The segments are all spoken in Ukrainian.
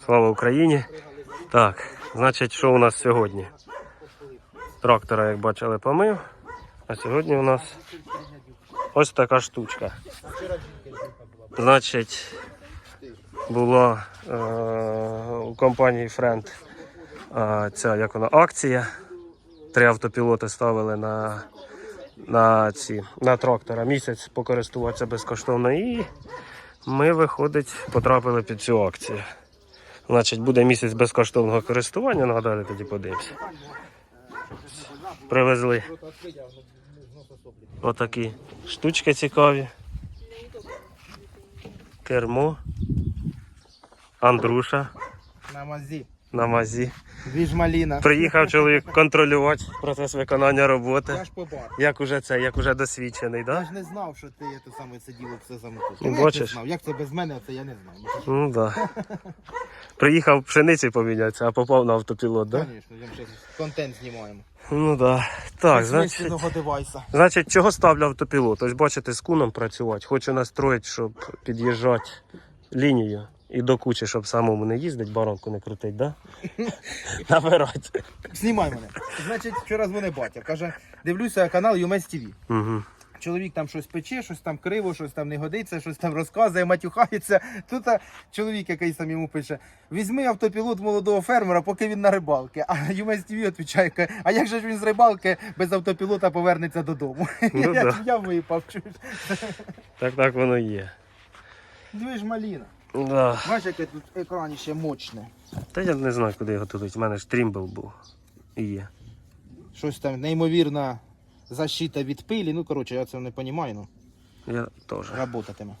Слава Україні. Так, значить, що у нас сьогодні? Трактора, як бачили, помив. А сьогодні у нас ось така штучка. Значить, була е, у компанії Friend е, ця як вона, акція. Три автопілоти ставили на, на, ці, на трактора. Місяць покористуватися безкоштовно. І ми, виходить, потрапили під цю акцію. Значить, буде місяць безкоштовного користування, ну а далі тоді подивимося. Привезли отакі штучки цікаві. Кермо. Андруша На мазі. на мазі. Дві ж маліна. Приїхав чоловік контролювати процес виконання роботи. Я ж побачив. Як уже це, як уже досвідчений, Я да? ж не знав, що ти це саме діло все саме. Ну, як бачиш. знав? Як це без мене, це я не знаю. Ну, Ну да. Приїхав пшениці помінятися, а попав на автопілот, да? Звісно, я ще контент знімаємо. Ну да. Так, значить. Значить, чого ставлю автопілот? Ось бачите, з куном працювати. Хочу настроїти, щоб під'їжджати лінію і до кучі, щоб самому не їздити, баранку не крутить, да? Набирати. Знімай мене. Значить, вчора дзвонив батя. Каже, дивлюся канал UMS TV. Угу. Чоловік там щось пече, щось там криво, щось там не годиться, щось там розказує, матюхається. Тут чоловік якийсь там йому пише: візьми автопілот молодого фермера, поки він на рибалки. А UMS TV відповідає, а як же ж він з рибалки без автопілота повернеться додому? Ну я, да. я випав, чуєш. Так так воно є. Дві ж маліна. Да. Бачиш, яке тут екраніще мощне. Та я не знаю, куди його туди. У мене ж трімбл був. І є. Щось там неймовірна защита від пилі. Ну, коротше, я це не розумію, ну, Я теж. работатиме.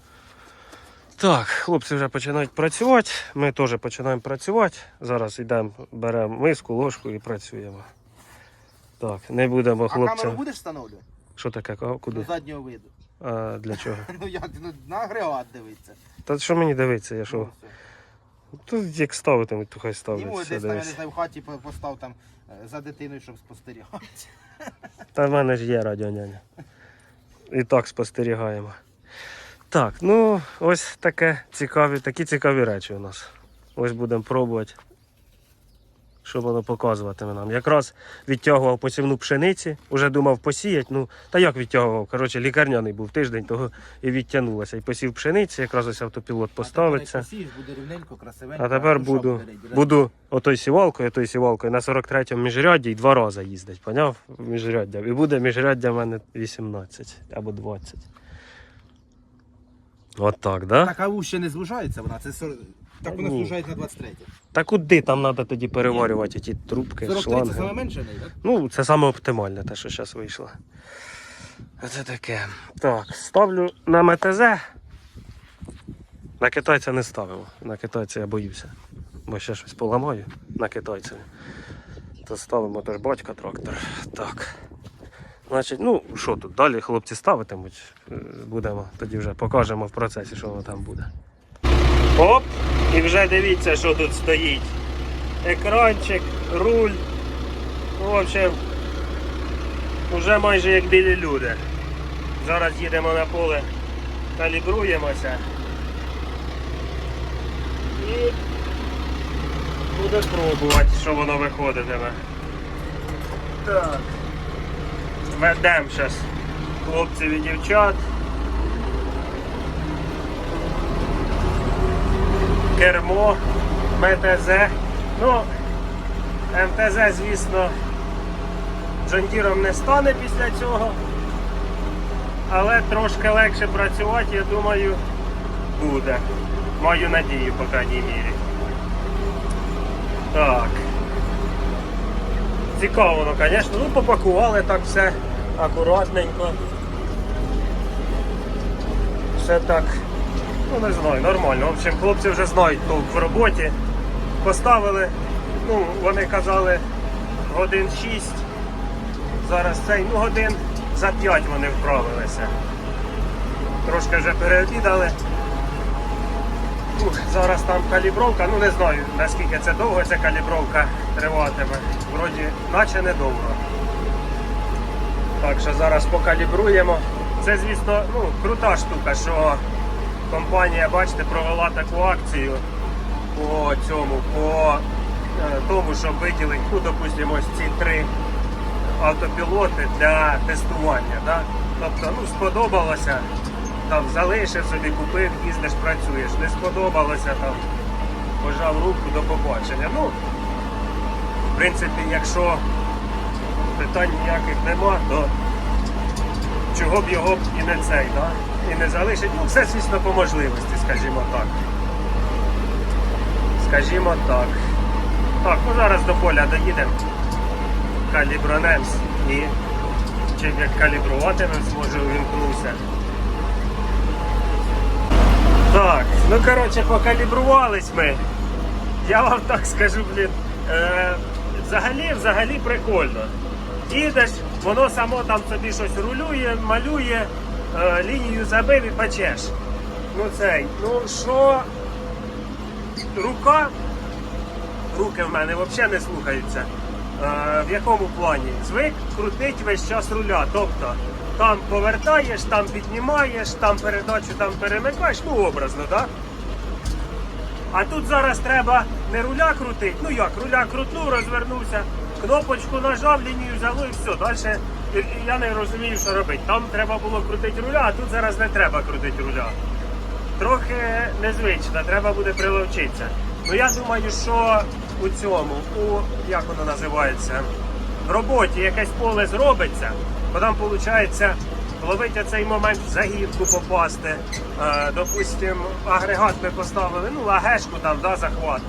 Так, хлопці вже починають працювати. Ми теж починаємо працювати. Зараз йдемо, беремо миску, ложку і працюємо. Так, не будемо А камеру будеш встановлювати? Що таке? Ка- До заднього виду. А, для чого? Ну як, ну на агрегат дивиться. Та що мені дивиться, я що? Ну. Тут як ставитимуть, то хай ставлять. Йому десь там, я не знаю, в хаті постав там за дитиною, щоб спостерігати. Та в мене ж є радіоняня. І так спостерігаємо. Так, ну ось таке цікаві, такі цікаві речі у нас. Ось будемо пробувати, що воно показуватиме нам. Якраз відтягував посівну пшениці, вже думав посіяти. Ну, та як відтягував? Коротше, лікарняний був тиждень, того і відтягнулося. І посів пшениці, якраз ось автопілот поставиться. Посієш, буде рівненько, красивенько. А тепер буду, буду отой сівалкою, отой сівалкою на 43-му міжрядді і два рази їздить, поняв? Міжряддя. І буде міжряддя в мене 18 або 20. От так, да? Так, а ще не звужається вона, це так вона Ні. звужається на 23. Та куди там треба тоді переварювати ті трубки, 43 це саме менше не, так? Ну, це саме оптимальне, те, що зараз вийшло. Оце таке. Так, ставлю на МТЗ. На китайця не ставимо. На китайця я боюся. Бо ще щось поламаю на китайця. То ставимо теж батька трактор. Так. Значить, ну що тут? Далі хлопці ставитимуть. Е, Будемо, тоді вже покажемо в процесі, що воно там буде. Оп! І вже дивіться, що тут стоїть. Екранчик, руль. Ну, в общем, вже майже як білі люди. Зараз їдемо на поле, калібруємося. І буде пробувати, що воно виходитиме. Так. Ведемо зараз хлопців і дівчат. Кермо, МТЗ. Ну, МТЗ, звісно, Джондіром не стане після цього. Але трошки легше працювати, я думаю, буде. Маю надію, по крайній мірі. Так. Цікаво, воно, звісно. Ну, попакували так все акуратненько. Все так, ну не знаю, нормально. В общем, хлопці вже знають толк в роботі. Поставили, ну, вони казали годин 6. Зараз цей, ну годин за 5 вони вправилися. Трошки вже переобідали. Ну, зараз там калібровка, ну не знаю наскільки це довго ця калібровка триватиме. Вроді наче недовго. Так що зараз покалібруємо. Це, звісно, ну, крута штука, що компанія, бачите, провела таку акцію. по цьому, по е, тому, щоб виділити, ну, допустимо, ось ці три автопілоти для тестування. Да? Тобто, ну, сподобалося, там залишив собі, купив, їздиш, працюєш. Не сподобалося там, пожав руку до побачення. Ну, в принципі, якщо питань ніяких нема, то чого б його і не цей, да? І не залишить. Ну, все, звісно, по можливості, скажімо так. Скажімо так. Так, ну зараз до поля доїдемо. Калібронемс і чим як калібруватимемось, може увімкнуся. Так, ну коротше, покалібрувались ми. Я вам так скажу, блін. Е, взагалі, взагалі прикольно. Їдеш, воно само там собі щось рулює, малює, лінію забив і печеш. Ну цей, ну що, рука, руки в мене взагалі не слухаються. Е, в якому плані? Звик крутить весь час руля. Тобто там повертаєш, там піднімаєш, там передачу там перемикаєш, ну образно, так? А тут зараз треба не руля крутити, ну як, руля крутнув, розвернувся, кнопочку нажав, лінію взяло і все. Далі я не розумію, що робити. Там треба було крутити руля, а тут зараз не треба крутити руля. Трохи незвично, треба буде приловчитися. Ну я думаю, що у цьому, у як воно називається, в роботі якесь поле зробиться, бо там виходить ловити цей момент в загідку попасти. Е, допустим, агрегат ми поставили, ну лагешку там, да, захват.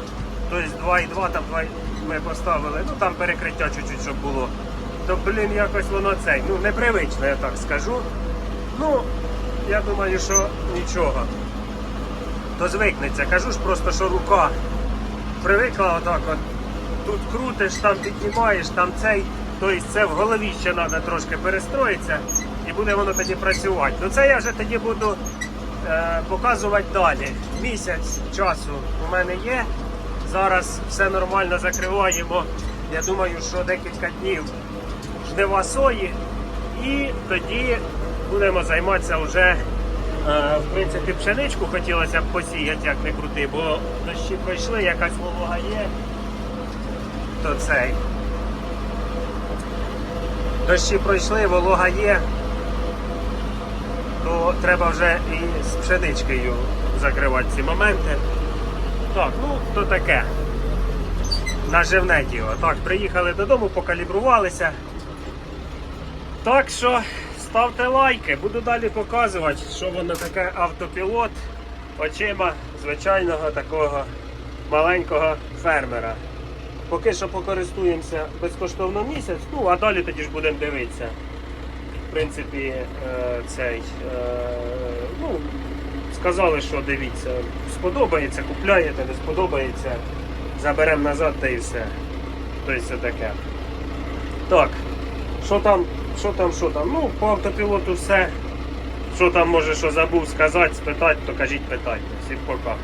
Тобто 2,2 там 2 ми поставили, ну там перекриття чуть-чуть, щоб було. То, блін, якось воно цей, ну непривично, я так скажу. Ну, я думаю, що нічого. То звикнеться. Кажу ж просто, що рука привикла отак от. Тут крутиш, там піднімаєш, там цей. Тобто це в голові ще треба трошки перестроїтися і буде воно тоді працювати. Ну це я вже тоді буду е, показувати далі. Місяць часу у мене є. Зараз все нормально закриваємо. Я думаю, що декілька днів жнива. І тоді будемо займатися вже, е, в принципі, пшеничку хотілося б посіяти, як не крути, бо дощі пройшли, якась волога є. То цей. Дощі пройшли, волога є, то треба вже і з пшеничкою закривати ці моменти. Так, ну то таке. Наживне діло. Так, приїхали додому, покалібрувалися. Так що ставте лайки, буду далі показувати, що воно таке автопілот очима звичайного такого маленького фермера. Поки що покористуємося безкоштовно місяць, ну а далі тоді ж будемо дивитися. В принципі, е, цей, е, ну, сказали, що дивіться, сподобається, купляєте, не сподобається, заберемо назад та і все. Тобто це таке. Так, що там, що там, що там? Ну, по автопілоту все. Що там може що забув сказати, спитати, то кажіть питайте. Всім пока.